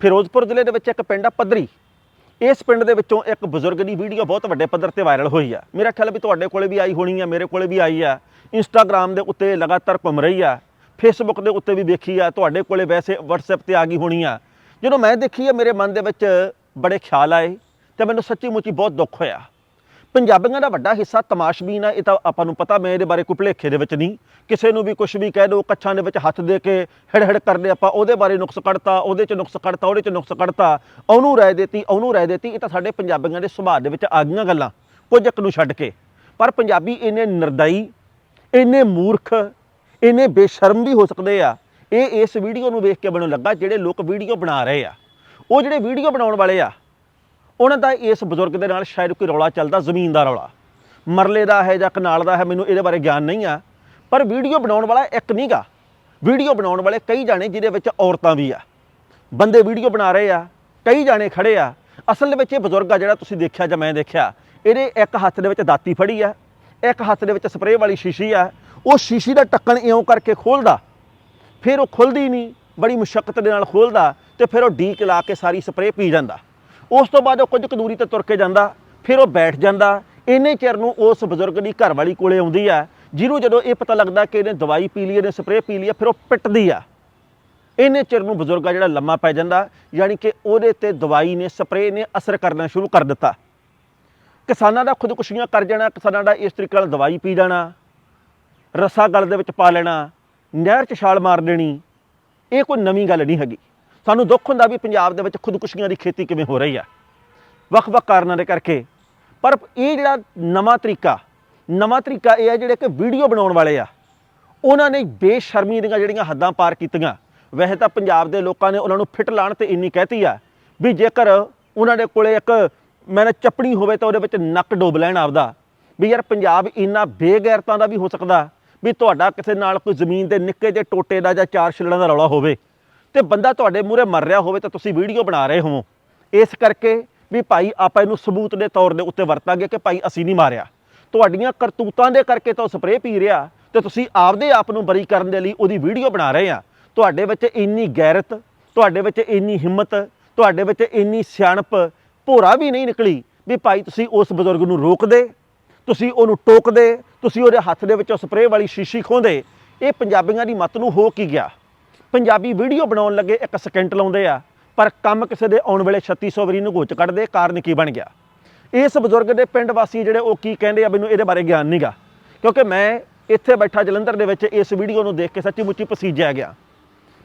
ਫਿਰੋਜ਼ਪੁਰ ਜ਼ਿਲ੍ਹੇ ਦੇ ਵਿੱਚ ਇੱਕ ਪਿੰਡ ਆ ਪੱਧਰੀ। ਇਸ ਪਿੰਡ ਦੇ ਵਿੱਚੋਂ ਇੱਕ ਬਜ਼ੁਰਗ ਦੀ ਵੀਡੀਓ ਬਹੁਤ ਵੱਡੇ ਪੱਧਰ ਤੇ ਵਾਇਰਲ ਹੋਈ ਆ। ਮੇਰਾ ਖਿਆਲ ਵੀ ਤੁਹਾਡੇ ਕੋਲੇ ਵੀ ਆਈ ਹੋਣੀ ਆ, ਮੇਰੇ ਕੋਲੇ ਵੀ ਆਈ ਆ। ਇੰਸਟਾਗ੍ਰam ਦੇ ਉੱਤੇ ਲਗਾਤਾਰ ਘੁੰਮ ਰਹੀ ਆ। ਫੇਸਬੁੱਕ ਦੇ ਉੱਤੇ ਵੀ ਵੇਖੀ ਆ। ਤੁਹਾਡੇ ਕੋਲੇ ਵੈਸੇ WhatsApp ਤੇ ਆ ਗਈ ਹੋਣੀ ਆ। ਜਦੋਂ ਮੈਂ ਦੇਖੀ ਆ, ਮੇਰੇ ਮਨ ਦੇ ਵਿੱਚ ਬੜੇ ਖਿਆਲ ਆਏ ਤੇ ਮੈਨੂੰ ਸੱਚੀ ਮੁੱਚੀ ਬਹੁਤ ਦੁੱਖ ਹੋਇਆ। ਪੰਜਾਬੀਆਂ ਦਾ ਵੱਡਾ ਹਿੱਸਾ ਤਮਾਸ਼ਬੀਨ ਆ ਇਹ ਤਾਂ ਆਪਾਂ ਨੂੰ ਪਤਾ, ਮੈਂ ਇਹਦੇ ਬਾਰੇ ਕੋਈ ਭੁਲੇਖੇ ਦੇ ਵਿੱਚ ਨਹੀਂ। ਕਿਸੇ ਨੂੰ ਵੀ ਕੁਝ ਵੀ ਕਹਿ ਦਿਓ ਕੱਛਾਂ ਦੇ ਵਿੱਚ ਹੱਥ ਦੇ ਕੇ ਹੜ ਕਰਦੇ ਆਪਾਂ, ਉਹਦੇ ਬਾਰੇ ਨੁਕਸ ਕੱਢਤਾ, ਉਹਦੇ 'ਚ ਨੁਕਸ ਕੱਢਤਾ, ਉਹਦੇ 'ਚ ਨੁਕਸ ਕੱਢਤਾ, ਉਹਨੂੰ ਰਾਏ ਦਿੱਤੀ, ਉਹਨੂੰ ਰਾਏ ਦਿੱਤੀ, ਇਹ ਤਾਂ ਸਾਡੇ ਪੰਜਾਬੀਆਂ ਦੇ ਸੁਭਾਅ ਦੇ ਵਿੱਚ ਆ ਗਈਆਂ ਗੱਲਾਂ, ਕੁਝ ਇੱਕ ਨੂੰ ਛੱਡ ਕੇ। ਪਰ ਪੰਜਾਬੀ ਇੰਨੇ ਨਿਰਦਈ, ਇੰਨੇ ਮੂਰਖ, ਇੰਨੇ ਬੇਸ਼ਰਮ ਵੀ ਹੋ ਸਕਦੇ ਆ। ਇਹ ਇਸ ਵੀਡੀਓ ਨੂੰ ਵੇਖ ਕੇ ਮੈਨੂੰ ਲੱਗਾ ਜਿਹੜੇ ਲੋਕ ਵੀਡੀਓ ਬਣਾ ਰਹੇ ਆ। ਉਹ ਜਿਹੜੇ ਵੀਡੀਓ ਬਣਾਉਣ ਵਾਲੇ ਆ ਉਹਨਾਂ ਦਾ ਇਸ ਬਜ਼ੁਰਗ ਦੇ ਨਾਲ ਸ਼ਾਇਦ ਕੋਈ ਰੌਲਾ ਚੱਲਦਾ, ਜ਼ਮੀਨ ਦਾ ਰੌਲਾ। ਮਰਲੇ ਦਾ ਹੈ ਜਾਂ ਕਨਾਲ ਦਾ ਹੈ, ਮੈਨੂੰ ਇਹਦੇ ਬਾਰੇ ਗਿਆਨ ਨਹੀਂ ਆ। ਪਰ ਵੀਡੀਓ ਬਣਾਉਣ ਵਾਲਾ ਇੱਕ ਨਹੀਂਗਾ। ਵੀਡੀਓ ਬਣਾਉਣ ਵਾਲੇ ਕਈ ਜਾਣੇ ਜਿਹਦੇ ਵਿੱਚ ਔਰਤਾਂ ਵੀ ਆ। ਬੰਦੇ ਵੀਡੀਓ ਬਣਾ ਰਹੇ ਆ, ਕਈ ਜਾਣੇ ਖੜੇ ਆ। ਅਸਲ ਦੇ ਵਿੱਚ ਇਹ ਬਜ਼ੁਰਗ ਆ ਜਿਹੜਾ ਤੁਸੀਂ ਦੇਖਿਆ ਜਾਂ ਮੈਂ ਦੇਖਿਆ, ਇਹਦੇ ਇੱਕ ਹੱਥ ਦੇ ਵਿੱਚ ਦਾਤੀ ਫੜੀ ਆ, ਇੱਕ ਹੱਥ ਦੇ ਵਿੱਚ ਸਪਰੇਅ ਵਾਲੀ ਸ਼ੀਸ਼ੀ ਆ। ਉਹ ਸ਼ੀਸ਼ੀ ਦਾ ਟੱਕਣ ਇਉਂ ਕਰਕੇ ਖੋਲਦਾ। ਫਿਰ ਉਹ ਖੁੱਲਦੀ ਨਹੀਂ, ਬੜੀ ਮੁਸ਼ਕਲ ਦੇ ਨਾਲ ਖੋਲਦਾ ਤੇ ਫਿਰ ਉਹ ਡੀਕ ਲਾ ਕੇ ਸਾਰੀ ਸਪਰੇਅ ਪੀ ਜਾਂਦਾ। ਉਸ ਤੋਂ ਬਾਅਦ ਉਹ ਕੁਝ ਕੁ ਦੂਰੀ ਤੇ ਤੁਰ ਕੇ ਜਾਂਦਾ ਫਿਰ ਉਹ ਬੈਠ ਜਾਂਦਾ। ਇੰਨੇ ਚਿਰ ਨੂੰ ਉਸ ਬਜ਼ੁਰਗ ਦੀ ਘਰਵਾਲੀ ਕੋਲੇ ਆਉਂਦੀ ਆ ਜਿਹਨੂੰ ਜਦੋਂ ਇਹ ਪਤਾ ਲੱਗਦਾ ਕਿ ਇਹਨੇ ਦਵਾਈ ਪੀ ਲਈ ਇਹਨੇ ਸਪਰੇਅ ਪੀ ਲਈ ਆ, ਫਿਰ ਉਹ ਪਿੱਟਦੀ ਆ। ਇੰਨੇ ਚਿਰ ਨੂੰ ਬਜ਼ੁਰਗ ਆ ਜਿਹੜਾ ਲੰਮਾ ਪੈ ਜਾਂਦਾ ਯਾਨੀ ਕਿ ਉਹਦੇ ਤੇ ਦਵਾਈ ਨੇ ਸਪਰੇਅ ਨੇ ਅਸਰ ਕਰਨਾ ਸ਼ੁਰੂ ਕਰ ਦਿੱਤਾ। ਕਿਸਾਨਾਂ ਦਾ ਖੁਦਕੁਸ਼ੀਆਂ ਕਰ ਜਾਣਾ ਕਿਸਾਨਾਂ ਦਾ ਇਸ ਤਰੀਕੇ ਨਾਲ ਦਵਾਈ ਪੀ ਜਾਣਾ ਰਸਾ ਗਲ ਦੇ ਵਿੱਚ ਪਾ ਲੈਣਾ ਨਹਿਰ 'ਚ ਛਾਲ ਮਾਰ ਦੇਣੀ ਇਹ ਕੋਈ ਨਵੀਂ ਗੱਲ ਨਹੀਂ ਹੈਗੀ। ਸਾਨੂੰ ਦੁੱਖ ਹੁੰਦਾ ਵੀ ਪੰਜਾਬ ਦੇ ਵਿੱਚ ਖੁਦਕੁਸ਼ੀਆਂ ਦੀ ਖੇਤੀ ਕਿਵੇਂ ਹੋ ਰਹੀ ਆ। ਵੱਖ-ਵੱਖ ਕਾਰਨਾਂ ਦੇ ਕਰਕੇ। ਪਰ ਇਹ ਜਿਹੜਾ ਨਵਾਂ ਤਰੀਕਾ ਨਵਾਂ ਤਰੀਕਾ ਇਹ ਹੈ ਜਿਹੜੇ ਕਿ ਵੀਡੀਓ ਬਣਾਉਣ ਵਾਲੇ ਆ, ਉਹਨਾਂ ਨੇ ਬੇਸ਼ਰਮੀ ਦੀਆਂ ਜਿਹੜੀਆਂ ਹੱਦਾਂ ਪਾਰ ਕੀਤੀਆਂ। ਵੈਸੇ ਤਾਂ ਪੰਜਾਬ ਦੇ ਲੋਕਾਂ ਨੇ ਉਹਨਾਂ ਨੂੰ ਫਿੱਟ ਲਾਣ ਤੇ ਇੰਨੀ ਕਹਿਤੀ ਆ ਵੀ ਜੇਕਰ ਉਹਨਾਂ ਦੇ ਕੋਲੇ ਇੱਕ ਮੈਨੇ ਚੱਪਣੀ ਹੋਵੇ ਤਾਂ ਉਹਦੇ ਵਿੱਚ ਨੱਕ ਡੋਬ ਲੈਣ ਆਪਦਾ। ਵੀ ਯਾਰ ਪੰਜਾਬ ਇੰਨਾ ਬੇਗੈਰਤਾਂ ਦਾ ਵੀ ਹੋ ਸਕਦਾ ਵੀ ਤੁਹਾਡਾ ਕਿਸੇ ਨਾਲ ਕੋਈ ਜ਼ਮੀਨ ਦੇ ਨਿੱਕੇ ਜਿਹੇ ਟੋਟੇ ਦਾ ਜਾਂ ਚਾਰ ਛਿਲੜਾਂ ਦਾ ਰੌਲਾ ਹੋਵੇ। ਤੇ ਬੰਦਾ ਤੁਹਾਡੇ ਮੂਹਰੇ ਮਰ ਰਿਹਾ ਹੋਵੇ ਤਾਂ ਤੁਸੀਂ ਵੀਡੀਓ ਬਣਾ ਰਹੇ ਹੋ ਇਸ ਕਰਕੇ ਵੀ ਭਾਈ ਆਪਾਂ ਇਹਨੂੰ ਸਬੂਤ ਦੇ ਤੌਰ ਦੇ ਉੱਤੇ ਵਰਤਾਂਗੇ ਕਿ ਭਾਈ ਅਸੀਂ ਨਹੀਂ ਮਾਰਿਆ। ਤੁਹਾਡੀਆਂ ਕਰਤੂਤਾਂ ਦੇ ਕਰਕੇ ਤਾਂ ਉਹ ਸਪਰੇਅ ਪੀ ਰਿਹਾ ਤੇ ਤੁਸੀਂ ਆਪਦੇ ਆਪ ਨੂੰ ਬਰੀ ਕਰਨ ਦੇ ਲਈ ਉਹਦੀ ਵੀਡੀਓ ਬਣਾ ਰਹੇ ਆ। ਤੁਹਾਡੇ ਵਿੱਚ ਇੰਨੀ ਗੈਰਤ, ਤੁਹਾਡੇ ਵਿੱਚ ਇੰਨੀ ਹਿੰਮਤ, ਤੁਹਾਡੇ ਵਿੱਚ ਇੰਨੀ ਸਿਆਣਪ, ਭੋਰਾ ਵੀ ਨਹੀਂ ਨਿਕਲੀ ਵੀ ਭਾਈ ਤੁਸੀਂ ਉਸ ਬਜ਼ੁਰਗ ਨੂੰ ਰੋਕਦੇ ਤੁਸੀਂ ਉਹਨੂੰ ਟੋਕਦੇ ਤੁਸੀਂ ਉਹਦੇ ਹੱਥ ਦੇ ਵਿੱਚੋਂ ਸਪਰੇਅ ਵਾਲੀ ਸ਼ੀਸ਼ੀ ਖੋਹਦੇ ਇਹ ਪੰਜਾਬੀਆਂ ਦੀ ਮੱਤ ਨੂੰ ਹੋ ਕੀ ਗਿਆ? ਪੰਜਾਬੀ ਵੀਡੀਓ ਬਣਾਉਣ ਲੱਗੇ ਇੱਕ ਸਕਿੰਟ ਲਾਉਂਦੇ ਆ, ਪਰ ਕੰਮ ਕਿਸੇ ਦੇ ਆਉਣ ਵੇਲੇ 3600 ਵਾਰੀ ਨਗੋਚ ਕੱਢਦੇ, ਕਾਰਨ ਕੀ ਬਣ ਗਿਆ? ਇਸ ਬਜ਼ੁਰਗ ਦੇ ਪਿੰਡ ਵਾਸੀ ਜਿਹੜੇ ਉਹ ਕੀ ਕਹਿੰਦੇ ਆ, ਮੈਨੂੰ ਇਹਦੇ ਬਾਰੇ ਗਿਆਨ ਨਹੀਂਗਾ ਕਿਉਂਕਿ ਮੈਂ ਇੱਥੇ ਬੈਠਾ ਜਲੰਧਰ ਦੇ ਵਿੱਚ, ਇਸ ਵੀਡੀਓ ਨੂੰ ਦੇਖ ਕੇ ਸੱਚੀ ਮੁੱਚੀ ਪਸੀਜਿਆ ਗਿਆ।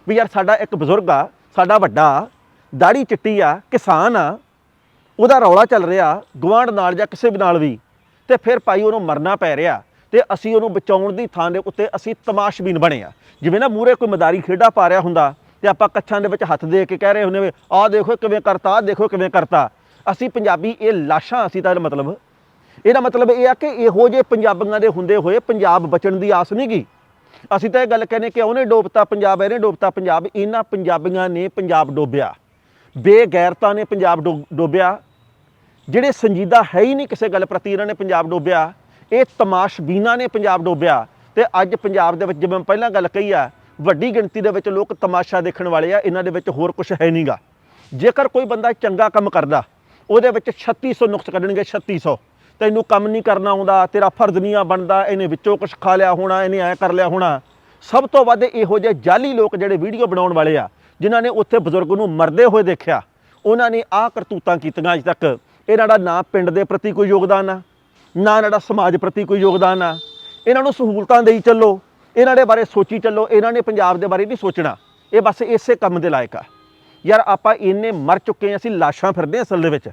ਵੀ ਯਾਰ ਸਾਡਾ ਇੱਕ ਬਜ਼ੁਰਗ ਆ, ਸਾਡਾ ਵੱਡਾ, ਦਾੜੀ ਚਿੱਟੀ ਆ, ਕਿਸਾਨ ਆ, ਉਹਦਾ ਰੌਲਾ ਚੱਲ ਰਿਹਾ ਗਵਾਂਢ ਨਾਲ ਜਾਂ ਕਿਸੇ ਵੀ ਨਾਲ ਵੀ, ਤੇ ਫਿਰ ਭਾਈ ਉਹਨੂੰ ਮਰਨਾ ਪੈ ਰਿਹਾ। ਤੇ ਅਸੀਂ ਉਹਨੂੰ ਬਚਾਉਣ ਦੀ ਥਾਂ ਦੇ ਉੱਤੇ ਅਸੀਂ ਤਮਾਸ਼ਬੀਨ ਬਣੇ ਆ। ਜਿਵੇਂ ਨਾ ਮੂਰੇ ਕੋਈ ਮਦਾਰੀ ਖੇਡਾ ਪਾ ਰਿਹਾ ਹੁੰਦਾ ਤੇ ਆਪਾਂ ਕੱਛਾਂ ਦੇ ਵਿੱਚ ਹੱਥ ਦੇ ਕੇ ਕਹਿ ਰਹੇ ਹੁੰਦੇ ਆਹ ਦੇਖੋ ਕਿਵੇਂ ਕਰਤਾ ਆਹ ਦੇਖੋ ਕਿਵੇਂ ਕਰਤਾ। ਅਸੀਂ ਪੰਜਾਬੀ ਇਹ ਲਾਸ਼ਾਂ ਅਸੀਂ ਤਾਂ ਇਹਦਾ ਮਤਲਬ ਇਹਦਾ ਮਤਲਬ ਇਹ ਆ ਕਿ ਇਹੋ ਜਿਹੇ ਪੰਜਾਬੀਆਂ ਦੇ ਹੁੰਦੇ ਹੋਏ ਪੰਜਾਬ ਬਚਣ ਦੀ ਆਸ ਨਹੀਂ ਗੀ ਅਸੀਂ ਤਾਂ ਇਹ ਗੱਲ ਕਹਿੰਦੇ ਕਿ ਉਹਨੇ ਡੋਬਤਾ ਪੰਜਾਬ, ਇਹਨੇ ਡੋਬਤਾ ਪੰਜਾਬ, ਇਹਨਾਂ ਪੰਜਾਬੀਆਂ ਨੇ ਪੰਜਾਬ ਡੋਬਿਆ। ਬੇਗੈਰਤਾਂ ਨੇ ਪੰਜਾਬ ਡੋ- ਡੋਬਿਆ। ਜਿਹੜੇ ਸੰਜੀਦਾ ਹੈ ਹੀ ਨਹੀਂ ਕਿਸੇ ਗੱਲ ਪ੍ਰਤੀ, ਇਹਨਾਂ ਨੇ ਪੰਜਾਬ ਡੋਬਿਆ। ਇਹ ਤਮਾਸ਼ਬੀਨਾਂ ਨੇ ਪੰਜਾਬ ਡੋਬਿਆ। ਤੇ ਅੱਜ ਪੰਜਾਬ ਦੇ ਵਿੱਚ ਜਿਵੇਂ ਪਹਿਲਾਂ ਗੱਲ ਕਹੀ ਆ, ਵੱਡੀ ਗਿਣਤੀ ਦੇ ਵਿੱਚ ਲੋਕ ਤਮਾਸ਼ਾ ਦੇਖਣ ਵਾਲੇ ਆ, ਇਹਨਾਂ ਦੇ ਵਿੱਚ ਹੋਰ ਕੁਝ ਹੈ ਨਹੀਂਗਾ ਜੇਕਰ ਕੋਈ ਬੰਦਾ ਚੰਗਾ ਕੰਮ ਕਰਦਾ, ਉਹਦੇ ਵਿੱਚ 3600 ਨੁਕਸ ਕੱਢਣਗੇ 3600 ਤੈਨੂੰ ਕੰਮ ਨਹੀਂ ਕਰਨਾ ਆਉਂਦਾ, ਤੇਰਾ ਫਰਜ਼ ਨਹੀਂ ਆ ਬਣਦਾ, ਇਹਨੇ ਵਿੱਚੋਂ ਕੁਝ ਖਾ ਲਿਆ ਹੋਣਾ, ਇਹਨੇ ਐ ਕਰ ਲਿਆ ਹੋਣਾ। ਸਭ ਤੋਂ ਵੱਧ ਇਹੋ ਜਿਹੇ ਜਾਲੀ ਲੋਕ ਜਿਹੜੇ ਵੀਡੀਓ ਬਣਾਉਣ ਵਾਲੇ ਆ, ਜਿਨ੍ਹਾਂ ਨੇ ਉੱਥੇ ਬਜ਼ੁਰਗ ਨੂੰ ਮਰਦੇ ਹੋਏ ਦੇਖਿਆ, ਉਹਨਾਂ ਨੇ ਆਹ ਕਰਤੂਤਾਂ ਕੀਤੀਆਂ ਅੱਜ ਤੱਕ। ਇਹਨਾਂ ਦਾ ਨਾ ਪਿੰਡ ਦੇ ਪ੍ਰਤੀ ਕੋਈ ਯੋਗਦਾਨ ਆ। ਨਾ ਇਹਨਾਂ ਦਾ ਸਮਾਜ ਪ੍ਰਤੀ ਕੋਈ ਯੋਗਦਾਨ ਆ। ਇਹਨਾਂ ਨੂੰ ਸਹੂਲਤਾਂ ਦੇਈ ਚੱਲੋ। ਇਹਨਾਂ ਦੇ ਬਾਰੇ ਸੋਚੀ ਚੱਲੋ। ਇਹਨਾਂ ਨੇ ਪੰਜਾਬ ਦੇ ਬਾਰੇ ਨਹੀਂ ਸੋਚਣਾ। ਇਹ ਬਸ ਇਸੇ ਕੰਮ ਦੇ ਲਾਇਕ ਆ। ਯਾਰ ਆਪਾਂ ਇੰਨੇ ਮਰ ਚੁੱਕੇ ਹਾਂ, ਅਸੀਂ ਲਾਸ਼ਾਂ ਫਿਰਦੇ ਹਾਂ ਅਸਲ ਦੇ ਵਿੱਚ।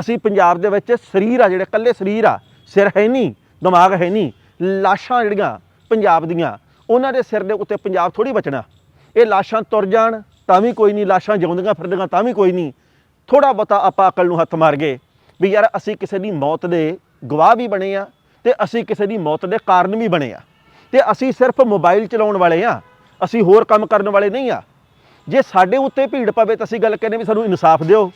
ਅਸੀਂ ਪੰਜਾਬ ਦੇ ਵਿੱਚ ਸਰੀਰ ਆ, ਜਿਹੜੇ ਕੱਲੇ ਸਰੀਰ ਆ, ਸਿਰ ਹੈ ਨਹੀਂ, ਦਿਮਾਗ ਹੈ ਨਹੀਂ, ਲਾਸ਼ਾਂ ਜਿਹੜੀਆਂ ਪੰਜਾਬ ਦੀਆਂ, ਉਹਨਾਂ ਦੇ ਸਿਰ ਦੇ ਉੱਤੇ ਪੰਜਾਬ ਥੋੜੀ ਬਚਣਾ। ਇਹ ਲਾਸ਼ਾਂ ਤੁਰ ਜਾਣ, ਤਾਂ ਵੀ ਕੋਈ ਨਹੀਂ, ਲਾਸ਼ਾਂ ਜਿਉਂਦੀਆਂ ਫਿਰਦੀਆਂ, ਤਾਂ ਵੀ ਕੋਈ ਨਹੀਂ। ਥੋੜਾ ਬਹੁਤਾ ਆਪਾਂ ਅਕਲ ਨੂੰ ਹੱਥ ਮਾਰ ਗਏ ਵੀ ਯਾਰ ਅਸੀਂ ਕਿਸੇ ਦੀ ਮੌਤ ਦੇ ਗਵਾਹ ਵੀ ਬਣੇ ਆ ਤੇ ਅਸੀਂ ਕਿਸੇ ਦੀ ਮੌਤ ਦੇ ਕਾਰਨ ਵੀ ਬਣੇ ਆ। ਤੇ ਅਸੀਂ ਸਿਰਫ ਮੋਬਾਈਲ ਚਲਾਉਣ ਵਾਲੇ ਆ, ਅਸੀਂ ਹੋਰ ਕੰਮ ਕਰਨ ਵਾਲੇ ਨਹੀਂ ਆ। ਜੇ ਸਾਡੇ ਉੱਤੇ ਭੀੜ ਪਵੇ ਤਾਂ ਅਸੀਂ ਗੱਲ ਕਹਿੰਦੇ ਵੀ ਸਾਨੂੰ ਇਨਸਾਫ ਦਿਓ।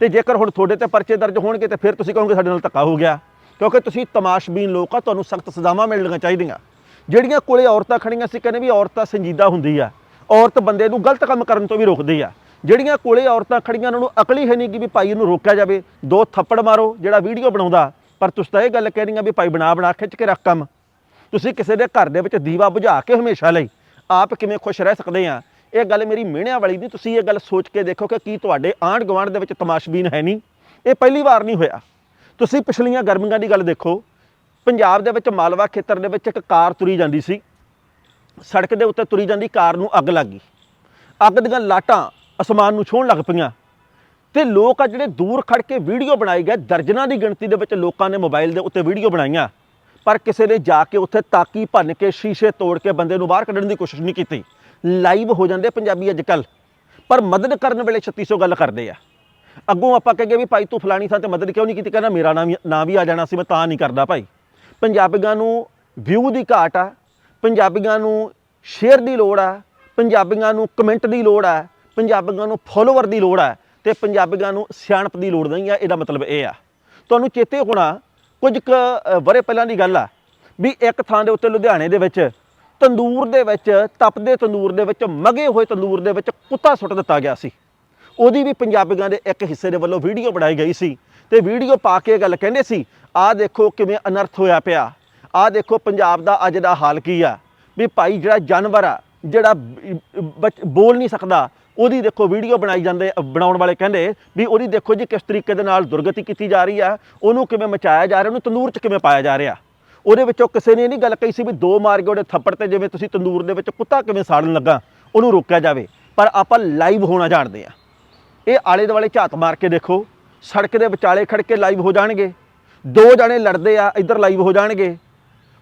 ਤੇ ਜੇਕਰ ਹੁਣ ਤੁਹਾਡੇ ਤੇ ਪਰਚੇ ਦਰਜ ਹੋਣਗੇ ਤੇ ਫਿਰ ਤੁਸੀਂ ਕਹੋਗੇ ਸਾਡੇ ਨਾਲ ਧੱਕਾ ਹੋ ਗਿਆ। ਕਿਉਂਕਿ ਤੁਸੀਂ ਤਮਾਸ਼ਬੀਨ ਲੋਕ ਆ, ਤੁਹਾਨੂੰ ਸਖਤ ਸਜ਼ਾਵਾਂ ਮਿਲਣੀਆਂ ਚਾਹੀਦੀਆਂ। ਜਿਹੜੀਆਂ ਕੋਲੇ ਔਰਤਾਂ ਖੜੀਆਂ ਸੀ, ਕਹਿੰਦੇ ਵੀ ਔਰਤਾਂ ਸੰਜੀਦਾ ਹੁੰਦੀ ਆ। ਔਰਤ ਬੰਦੇ ਨੂੰ ਗਲਤ ਕੰਮ ਕਰਨ ਤੋਂ ਵੀ ਰੋਕਦੀ ਆ। ਜਿਹੜੀਆਂ ਕੋਲੇ ਔਰਤਾਂ ਖੜੀਆਂ ਉਹਨਾਂ ਨੂੰ ਅਕਲ ਹੀ ਹੈ ਨਹੀਂ ਕਿ ਵੀ ਭਾਈ ਇਹਨੂੰ ਰੋਕਿਆ ਜਾਵੇ। ਦੋ ਥੱਪੜ ਮਾਰੋ, ਜਿਹੜਾ ਵੀਡੀਓ ਬਣਾਉਂਦਾ। ਪਰ ਤੁਸੀਂ ਤਾਂ ਇਹ ਗੱਲ ਕਹਿ ਰਹੀਆਂ ਵੀ ਭਾਈ ਬਣਾ ਬਣਾ ਖਿੱਚ ਕੇ ਰੱਖ ਤੁਸੀਂ ਕਿਸੇ ਦੇ ਘਰ ਦੇ ਵਿੱਚ ਦੀਵਾ ਬੁਝਾ ਕੇ ਹਮੇਸ਼ਾ ਲਈ ਆਪ ਕਿਵੇਂ ਖੁਸ਼ ਰਹਿ ਸਕਦੇ ਆ? ਇਹ ਗੱਲ ਮੇਰੀ ਮਿਹਣਿਆਂ ਵਾਲੀ ਨਹੀਂ, ਤੁਸੀਂ ਇਹ ਗੱਲ ਸੋਚ ਕੇ ਦੇਖੋ ਕਿ ਕੀ ਤੁਹਾਡੇ ਆਂਢ ਗੁਆਂਢ ਦੇ ਵਿੱਚ ਤਮਾਸ਼ਬੀਨ ਹੈ ਨਹੀਂ। ਇਹ ਪਹਿਲੀ ਵਾਰ ਨਹੀਂ ਹੋਇਆ। ਤੁਸੀਂ ਪਿਛਲੀਆਂ ਗਰਮੀਆਂ ਦੀ ਗੱਲ ਦੇਖੋ, ਪੰਜਾਬ ਦੇ ਵਿੱਚ ਮਾਲਵਾ ਖੇਤਰ ਦੇ ਵਿੱਚ ਇੱਕ ਕਾਰ ਤੁਰੀ ਜਾਂਦੀ ਸੀ। ਸੜਕ ਦੇ ਉੱਤੇ ਤੁਰੀ ਜਾਂਦੀ ਕਾਰ ਨੂੰ ਅੱਗ ਲੱਗ ਗਈ। ਅੱਗ ਦੀਆਂ ਲਾਟਾਂ ਅਸਮਾਨ ਨੂੰ ਛੂਹਣ ਲੱਗ ਪਈਆਂ। ਤੇ ਲੋਕ ਆ ਜਿਹੜੇ ਦੂਰ ਖੜ ਕੇ ਵੀਡੀਓ ਬਣਾਈ ਗਏ, ਦਰਜਨਾਂ ਦੀ ਗਿਣਤੀ ਦੇ ਵਿੱਚ ਲੋਕਾਂ ਨੇ ਮੋਬਾਈਲ ਦੇ ਉੱਤੇ ਵੀਡੀਓ ਬਣਾਈਆਂ। ਪਰ ਕਿਸੇ ਨੇ ਜਾ ਕੇ ਉੱਥੇ ਤਾਕੀ ਭੰਨ ਕੇ, ਸ਼ੀਸ਼ੇ ਤੋੜ ਕੇ ਬੰਦੇ ਨੂੰ ਬਾਹਰ ਕੱਢਣ ਦੀ ਕੋਸ਼ਿਸ਼ ਨਹੀਂ ਕੀਤੀ। ਲਾਈਵ ਹੋ ਜਾਂਦੇ ਪੰਜਾਬੀ ਅੱਜ ਕੱਲ ਪਰ ਮਦਦ ਕਰਨ ਵੇਲੇ 3600 ਗੱਲ ਕਰਦੇ ਆ। ਅੱਗੋਂ ਆਪਾਂ ਕਹਾਂਗੇ ਵੀ ਭਾਈ ਤੂੰ ਫਲਾਣੀ ਥਾਂ ਤੇ ਮਦਦ ਕਿਉਂ ਨਹੀਂ ਕੀਤੀ? ਕਹਿੰਦਾ ਮੇਰਾ ਨਾਮ ਨਾਂ ਵੀ ਆ ਜਾਣਾ ਸੀ, ਮੈਂ ਤਾਂ ਨਹੀਂ ਕਰਦਾ ਭਾਈ। ਪੰਜਾਬੀਆਂ ਨੂੰ ਵਿਊ ਦੀ ਘਾਟ ਆ। ਪੰਜਾਬੀਆਂ ਨੂੰ ਸ਼ੇਅਰ ਦੀ ਲੋੜ ਆ। ਪੰਜਾਬੀਆਂ ਨੂੰ ਕਮੈਂਟ ਦੀ ਲੋੜ ਆ। ਪੰਜਾਬੀਆਂ ਨੂੰ ਫੋਲੋਵਰ ਦੀ ਲੋੜ ਆ। ਤੇ ਪੰਜਾਬੀਆਂ ਨੂੰ ਸਿਆਣਪ ਦੀ ਲੋੜ ਨਹੀਂ ਆ ਇਹਦਾ ਮਤਲਬ ਇਹ ਆ। ਤੁਹਾਨੂੰ ਚੇਤੇ ਹੋਣਾ ਕੁਝ ਕੁ ਅ, ਵਰੇ ਪਹਿਲਾਂ ਦੀ ਗੱਲ ਆ ਵੀ ਇੱਕ ਥਾਂ ਦੇ ਉੱਤੇ ਲੁਧਿਆਣੇ ਦੇ ਵਿੱਚ ਤੰਦੂਰ ਦੇ ਵਿੱਚ ਤਪਦੇ ਤੰਦੂਰ ਦੇ ਵਿੱਚ ਮਗੇ ਹੋਏ ਤੰਦੂਰ ਦੇ ਵਿੱਚ ਕੁੱਤਾ ਸੁੱਟ ਦਿੱਤਾ ਗਿਆ ਸੀ। ਉਹਦੀ ਵੀ ਪੰਜਾਬੀਆਂ ਦੇ ਇੱਕ ਹਿੱਸੇ ਦੇ ਵੱਲੋਂ ਵੀਡੀਓ ਬਣਾਈ ਗਈ ਸੀ। ਤੇ ਵੀਡੀਓ ਪਾ ਕੇ ਇਹ ਗੱਲ ਕਹਿੰਦੇ ਸੀ ਆਹ ਦੇਖੋ ਕਿਵੇਂ ਅਨਰਥ ਹੋਇਆ ਪਿਆ। ਆਹ ਦੇਖੋ ਪੰਜਾਬ ਦਾ ਅੱਜ ਦਾ ਹਾਲ ਕੀ ਆ। ਵੀ ਭਾਈ ਜਿਹੜਾ ਜਾਨਵਰ ਆ ਜਿਹੜਾ ਬ- ਬੋਲ ਨਹੀਂ ਸਕਦਾ ਉਹਦੀ ਦੇਖੋ ਵੀਡੀਓ ਬਣਾਈ ਜਾਂਦੇ ਬਣਾਉਣ ਵਾਲੇ ਕਹਿੰਦੇ ਵੀ ਉਹਦੀ ਦੇਖੋ ਜੀ ਕਿਸ ਤਰੀਕੇ ਦੇ ਨਾਲ ਦੁਰਗਤੀ ਕੀਤੀ ਜਾ ਰਹੀ ਆ, ਉਹਨੂੰ ਕਿਵੇਂ ਮਚਾਇਆ ਜਾ ਰਿਹਾ, ਉਹਨੂੰ ਤੰਦੂਰ 'ਚ ਕਿਵੇਂ ਪਾਇਆ ਜਾ ਰਿਹਾ। ਉਹਦੇ ਵਿੱਚੋਂ ਕਿਸੇ ਨੇ ਇਹ ਨਹੀਂ ਗੱਲ ਕਹੀ ਸੀ ਵੀ ਦੋ ਮਾਰ ਕੇ ਉਹਦੇ ਥੱਪੜ ਤੇ ਜਿਵੇਂ ਤੁਸੀਂ ਤੰਦੂਰ ਦੇ ਵਿੱਚ ਕੁੱਤਾ ਕਿਵੇਂ ਸਾੜਨ ਲੱਗਾ, ਉਹਨੂੰ ਰੋਕਿਆ ਜਾਵੇ। ਪਰ ਆਪਾਂ ਲਾਈਵ ਹੋਣਾ ਜਾਣਦੇ ਆ। ਇਹ ਆਲੇ ਦੁਆਲੇ ਝਾਤ ਮਾਰ ਕੇ ਦੇਖੋ, ਸੜਕ ਦੇ ਵਿਚਾਲੇ ਖੜ ਕੇ ਲਾਈਵ ਹੋ ਜਾਣਗੇ। ਦੋ ਜਣੇ ਲੜਦੇ ਆ, ਇੱਧਰ ਲਾਈਵ ਹੋ ਜਾਣਗੇ।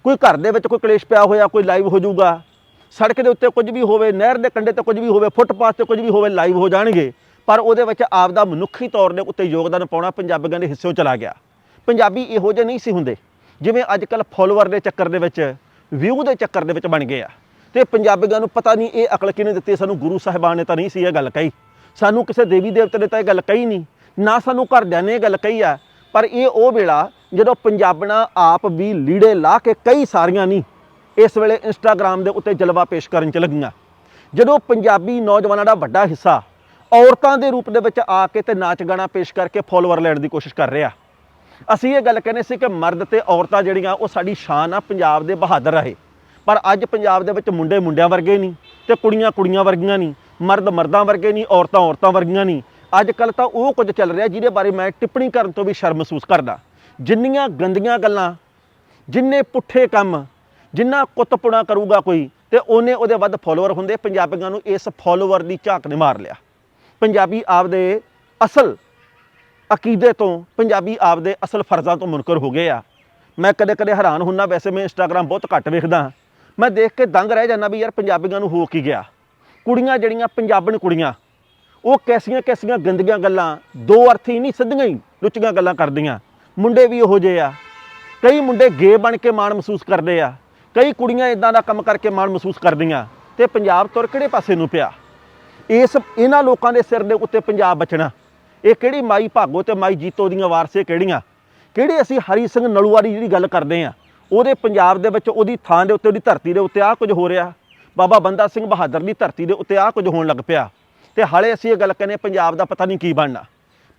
ਕੋਈ ਘਰ ਦੇ ਵਿੱਚ ਕੋਈ ਕਲੇਸ਼ ਪਿਆ ਹੋਇਆ, ਕੋਈ ਲਾਈਵ ਹੋ ਜਾਊਗਾ। ਸੜਕ ਦੇ ਉੱਤੇ ਕੁਝ ਵੀ ਹੋਵੇ, ਨਹਿਰ ਦੇ ਕੰਢੇ ਤੇ ਕੁਝ ਵੀ ਹੋਵੇ, ਫੁੱਟਪਾਥ ਤੇ ਕੁਝ ਵੀ ਹੋਵੇ, ਲਾਈਵ ਹੋ ਜਾਣਗੇ। ਪਰ ਉਹਦੇ ਵਿੱਚ ਆਪ ਦਾ ਮਨੁੱਖੀ ਤੌਰ ਦੇ ਉੱਤੇ ਯੋਗਦਾਨ ਪਾਉਣਾ ਪੰਜਾਬੀਆਂ ਦੇ ਹਿੱਸੇ ਚਲਾ ਗਿਆ। ਪੰਜਾਬੀ ਇਹੋ ਜਿਹੇ ਨਹੀਂ ਸੀ ਹੁੰਦੇ, ਜਿਵੇਂ ਅੱਜ ਕੱਲ ਫੋਲੋਵਰ ਦੇ ਚੱਕਰ ਦੇ ਵਿੱਚ ਵਿਊ ਦੇ ਚੱਕਰ ਦੇ ਵਿੱਚ ਬਣ ਗਏ ਆ। ਤੇ ਪੰਜਾਬੀਆਂ ਨੂੰ ਪਤਾ ਨਹੀਂ ਇਹ ਅਕਲ ਕਿਹਨੇ ਦਿੱਤੀ, ਸਾਨੂੰ ਗੁਰੂ ਸਾਹਿਬਾਨ ਨੇ ਤਾਂ ਨਹੀਂ ਸੀ ਇਹ ਗੱਲ ਕਹੀ। ਸਾਨੂੰ ਕਿਸੇ ਦੇਵੀ ਦੇਵਤੇ ਨੇ ਤਾਂ ਇਹ ਗੱਲ ਕਹੀ ਨਹੀਂ, ਨਾ ਸਾਨੂੰ ਘਰਦਿਆਂ ਨੇ ਇਹ ਗੱਲ ਕਹੀ ਆ। ਪਰ ਇਹ ਉਹ ਵੇਲਾ ਜਦੋਂ ਪੰਜਾਬਣਾ ਆਪ ਵੀ ਲੀੜੇ ਲਾ ਕੇ ਕਈ ਸਾਰੀਆਂ ਨਹੀਂ ਇਸ ਵੇਲੇ ਇੰਸਟਾਗ੍ਰam ਦੇ ਉੱਤੇ ਜਲਵਾ ਪੇਸ਼ ਕਰਨ ਚ ਲੱਗੀਆਂ। ਜਦੋਂ ਪੰਜਾਬੀ ਨੌਜਵਾਨਾਂ ਦਾ ਵੱਡਾ ਹਿੱਸਾ ਔਰਤਾਂ ਦੇ ਰੂਪ ਦੇ ਵਿੱਚ ਆ ਕੇ ਤੇ ਨਾਚ ਗਾਣਾ ਪੇਸ਼ ਕਰਕੇ ਫੋਲੋਅਰ ਲੈਣ ਦੀ ਕੋਸ਼ਿਸ਼ ਕਰ ਰਿਹਾ। ਅਸੀਂ ਇਹ ਗੱਲ ਕਹਿੰਦੇ ਸੀ ਕਿ ਮਰਦ ਤੇ ਔਰਤਾਂ ਜਿਹੜੀਆਂ, ਉਹ ਸਾਡੀ ਸ਼ਾਨ ਆ, ਪੰਜਾਬ ਦੇ ਬਹਾਦਰ ਰਹੇ। ਪਰ ਅੱਜ ਪੰਜਾਬ ਦੇ ਵਿੱਚ ਮੁੰਡੇ ਮੁੰਡਿਆਂ ਵਰਗੇ ਨਹੀਂ ਤੇ ਕੁੜੀਆਂ ਕੁੜੀਆਂ ਵਰਗੀਆਂ ਨਹੀਂ, ਮਰਦ ਮਰਦਾਂ ਵਰਗੇ ਨਹੀਂ, ਔਰਤਾਂ ਔਰਤਾਂ ਵਰਗੀਆਂ ਨਹੀਂ। ਅੱਜ ਕੱਲ ਤਾਂ ਉਹ ਕੁਝ ਚੱਲ ਰਿਹਾ ਜਿਹਦੇ ਬਾਰੇ ਮੈਂ ਟਿੱਪਣੀ ਕਰਨ ਤੋਂ ਵੀ ਸ਼ਰਮ ਮਹਿਸੂਸ ਕਰਦਾ। ਜਿੰਨੀਆਂ ਗੰਦੀਆਂ ਗੱਲਾਂ, ਜਿੰਨੇ ਪੁੱਠੇ ਕੰਮ ਜਿੰਨਾ ਕੁੱਤਪੁਣਾ ਕਰੂਗਾ ਕੋਈ, ਤੇ ਉਹਨੇ ਉਹਦੇ ਵੱਧ ਫੋਲੋਅਰ ਹੁੰਦੇ, ਪੰਜਾਬੀਆਂ ਨੂੰ ਇਸ ਫੋਲੋਅਰ ਦੀ ਝਾਕ ਨੇ ਮਾਰ ਲਿਆ। ਪੰਜਾਬੀ ਆਪਦੇ ਅਸਲ ਅਕੀਦੇ ਤੋਂ, ਪੰਜਾਬੀ ਆਪਦੇ ਅਸਲ ਫਰਜ਼ਾਂ ਤੋਂ ਮੁਨਕਰ ਹੋ ਗਏ ਆ। ਮੈਂ ਕਦੇ ਕਦੇ ਹੈਰਾਨ ਹੁੰਨਾ, ਵੈਸੇ ਮੈਂ ਇੰਸਟਾਗ੍ਰam ਬਹੁਤ ਘੱਟ ਵੇਖਦਾ। ਮੈਂ ਦੇਖ ਕੇ ਦੰਗ ਰਹਿ ਜਾਂਦਾ ਵੀ ਯਾਰ ਪੰਜਾਬੀਆਂ ਨੂੰ ਹੋ ਕੀ ਗਿਆ। ਕੁੜੀਆਂ ਜਿਹੜੀਆਂ ਪੰਜਾਬਣ ਕੁੜੀਆਂ, ਉਹ ਕੈਸੀਆਂ ਕੈਸੀਆਂ ਗੰਦੀਆਂ ਗੱਲਾਂ, ਦੋ ਅਰਥੀ ਨਹੀਂ, ਸਿੱਧੀਆਂ ਹੀ ਲੁੱਚੀਆਂ ਗੱਲਾਂ ਕਰਦੀਆਂ। ਮੁੰਡੇ ਵੀ ਉਹੋ ਜਿਹੇ ਆ। ਕਈ ਮੁੰਡੇ ਗੇ ਬਣ ਕੇ ਮਾਣ ਮਹਿਸੂਸ ਕਰਦੇ ਆ। ਕਈ ਕੁੜੀਆਂ ਇਦਾਂ ਦਾ ਕੰਮ ਕਰਕੇ ਮਾਣ ਮਹਿਸੂਸ ਕਰਦੀਆਂ ਤੇ ਪੰਜਾਬ ਤੁਰ ਕਿਹੜੇ ਪਾਸੇ ਨੂੰ ਪਿਆ? ਇਸ, ਇਹਨਾਂ ਲੋਕਾਂ ਦੇ ਸਿਰ ਦੇ ਉੱਤੇ ਪੰਜਾਬ ਬਚਣਾ। ਇਹ ਕਿਹੜੀ ਮਾਈ ਭਾਗੋ ਤੇ ਮਾਈ ਜੀਤੋ ਦੀਆਂ ਵਾਰਸੇ ਕਿਹੜੀਆਂ? ਕਿਹੜੇ ਅਸੀਂ ਹਰੀ ਸਿੰਘ ਨਲੂਆ ਦੀ ਜਿਹੜੀ ਗੱਲ ਕਰਦੇ ਆ ਉਹਦੇ ਪੰਜਾਬ ਦੇ ਵਿੱਚ ਉਹਦੀ ਥਾਂ ਦੇ ਉੱਤੇ, ਉਹਦੀ ਧਰਤੀ ਦੇ ਉੱਤੇ ਆ ਕੁਝ ਹੋ ਰਿਹਾ। ਬਾਬਾ ਬੰਦਾ ਸਿੰਘ ਬਹਾਦਰ ਦੀ ਧਰਤੀ ਦੇ ਉੱਤੇ ਆ ਕੁਝ ਹੋਣ ਲੱਗ ਪਿਆ। ਤੇ ਹਾਲੇ ਅਸੀਂ ਇਹ ਗੱਲ ਕਹਿੰਦੇ ਪੰਜਾਬ ਦਾ ਪਤਾ ਨਹੀਂ ਕੀ ਬਣਨਾ।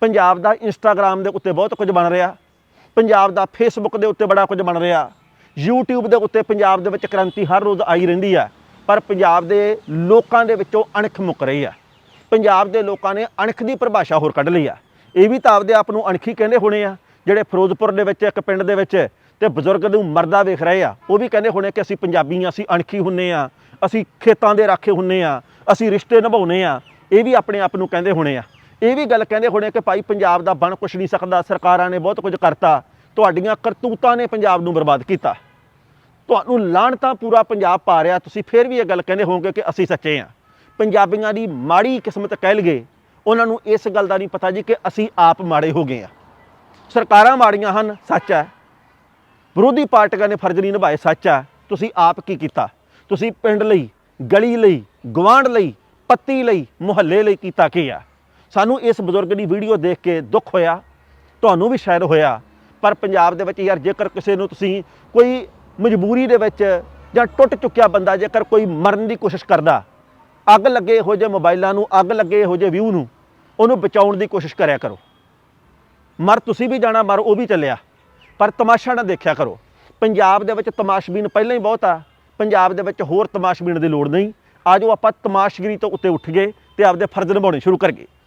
ਪੰਜਾਬ ਦਾ ਇੰਸਟਾਗ੍ਰam ਦੇ ਉੱਤੇ ਬਹੁਤ ਕੁਝ ਬਣ ਰਿਹਾ। ਪੰਜਾਬ ਦਾ ਫੇਸਬੁੱਕ ਦੇ ਉੱਤੇ ਬੜਾ ਕੁਝ ਬਣ ਰਿਹਾ। YouTube ਦੇ ਉੱਤੇ ਪੰਜਾਬ ਦੇ ਵਿੱਚ ਕ੍ਰਾਂਤੀ ਹਰ ਰੋਜ਼ ਆਈ ਰਹਿੰਦੀ ਆ, ਪਰ ਪੰਜਾਬ ਦੇ ਲੋਕਾਂ ਦੇ ਵਿੱਚੋਂ ਅਣਖ ਮੁੱਕ ਰਹੀ ਆ। ਪੰਜਾਬ ਦੇ ਲੋਕਾਂ ਨੇ ਅਣਖ ਦੀ ਪਰਿਭਾਸ਼ਾ ਹੋਰ ਕੱਢ ਲਈ ਆ। ਇਹ ਵੀ ਤਾਂ ਆਪਦੇ ਆਪ ਨੂੰ ਅਣਖੀ ਕਹਿੰਦੇ ਹੋਣੇ ਆ, ਜਿਹੜੇ ਫਿਰੋਜ਼ਪੁਰ ਦੇ ਵਿੱਚ, ਇੱਕ ਪਿੰਡ ਦੇ ਵਿੱਚ ਤੇ ਬਜ਼ੁਰਗ ਨੂੰ ਮਰਦਾ ਵੇਖ ਰਹੇ ਆ, ਉਹ ਵੀ ਕਹਿੰਦੇ ਹੋਣੇ ਕਿ ਅਸੀਂ ਪੰਜਾਬੀ ਆ, ਅਸੀਂ ਅਣਖੀ ਹੁੰਨੇ ਆ, ਅਸੀਂ ਖੇਤਾਂ ਦੇ ਰਾਖੇ ਹੁੰਨੇ ਆ, ਅਸੀਂ ਰਿਸ਼ਤੇ ਨਿਭਾਉਨੇ ਆ, ਇਹ ਵੀ ਆਪਣੇ ਆਪ ਨੂੰ ਕਹਿੰਦੇ ਹੋਣੇ ਆ। ਇਹ ਵੀ ਗੱਲ ਕਹਿੰਦੇ ਹੋਣੇ ਕਿ ਭਾਈ ਪੰਜਾਬ ਦਾ ਬਣ ਕੁਛ ਨਹੀਂ ਸਕਦਾ, ਸਰਕਾਰਾਂ ਨੇ ਬਹੁਤ ਕੁਝ ਕਰਤਾ ਤੁਹਾਡੀਆਂ ਕਰਤੂਤਾਂ ਨੇ ਪੰਜਾਬ ਨੂੰ ਬਰਬਾਦ ਕੀਤਾ। ਤੁਹਾਨੂੰ ਲਾਹਣਤਾਂ ਪੂਰਾ ਪੰਜਾਬ ਪਾ ਰਿਹਾ, ਤੁਸੀਂ ਫਿਰ ਵੀ ਇਹ ਗੱਲ ਕਹਿੰਦੇ ਹੋਵੋਗੇ ਕਿ ਅਸੀਂ ਸੱਚੇ ਆ ਪੰਜਾਬੀਆਂ ਦੀ ਮਾੜੀ ਕਿਸਮਤ ਕਹਿ ਲਈਏ, ਉਹਨਾਂ ਨੂੰ ਇਸ ਗੱਲ ਦਾ ਨਹੀਂ ਪਤਾ ਜੀ ਕਿ ਅਸੀਂ ਆਪ ਮਾੜੇ ਹੋ ਗਏ ਆ ਸਰਕਾਰਾਂ ਮਾੜੀਆਂ ਹਨ, ਸੱਚ ਹੈ। ਵਿਰੋਧੀ ਪਾਰਟੀਆਂ ਨੇ ਫਰਜ਼ ਨਹੀਂ ਨਿਭਾਏ, ਸੱਚ ਹੈ। ਤੁਸੀਂ ਆਪ ਕੀ ਕੀਤਾ? ਤੁਸੀਂ ਪਿੰਡ ਲਈ, ਗਲੀ ਲਈ ਗਵਾਂਢ ਲਈ, ਪੱਤੀ ਲਈ, ਮੁਹੱਲੇ ਲਈ ਕੀਤਾ ਕੀ ਆ? ਸਾਨੂੰ ਇਸ ਬਜ਼ੁਰਗ ਦੀ ਵੀਡੀਓ ਦੇਖ ਕੇ ਦੁੱਖ ਹੋਇਆ, ਤੁਹਾਨੂੰ ਵੀ ਸ਼ਾਇਦ ਹੋਇਆ। ਪਰ ਪੰਜਾਬ ਦੇ ਵਿੱਚ ਯਾਰ ਜੇਕਰ ਕਿਸੇ ਨੂੰ ਤੁਸੀਂ ਕੋਈ ਮਜਬੂਰੀ ਦੇ ਵਿੱਚ ਜਾਂ ਟੁੱਟ ਚੁੱਕਿਆ ਬੰਦਾ ਜੇਕਰ ਕੋਈ ਮਰਨ ਦੀ ਕੋਸ਼ਿਸ਼ ਕਰਦਾ, ਅੱਗ ਲੱਗੇ ਇਹੋ ਜਿਹੇ ਮੋਬਾਈਲਾਂ ਨੂੰ, ਅੱਗ ਲੱਗੇ ਇਹੋ ਜਿਹੇ ਵਿਊ ਨੂੰ, ਉਹਨੂੰ ਬਚਾਉਣ ਦੀ ਕੋਸ਼ਿਸ਼ ਕਰਿਆ ਕਰੋ। ਮਰ ਤੁਸੀਂ ਵੀ ਜਾਣਾ, ਮਰ ਉਹ ਵੀ ਚੱਲਿਆ। ਪਰ ਤਮਾਸ਼ਾ ਨਾ ਦੇਖਿਆ ਕਰੋ। ਪੰਜਾਬ ਦੇ ਵਿੱਚ ਤਮਾਸ਼ਬੀਨ ਪਹਿਲਾਂ ਹੀ ਬਹੁਤ ਆ। ਪੰਜਾਬ ਦੇ ਵਿੱਚ ਹੋਰ ਤਮਾਸ਼ਬੀਨ ਦੀ ਲੋੜ ਨਹੀਂ। ਆਜੋ ਆਪਾਂ ਤਮਾਸ਼ਗਰੀ ਤੋਂ ਉੱਤੇ ਉੱਠ ਗਏ ਤੇ ਆਪਦੇ ਫਰਜ਼ ਨਿਭਾਉਣੇ ਸ਼ੁਰੂ ਕਰ ਗਏ।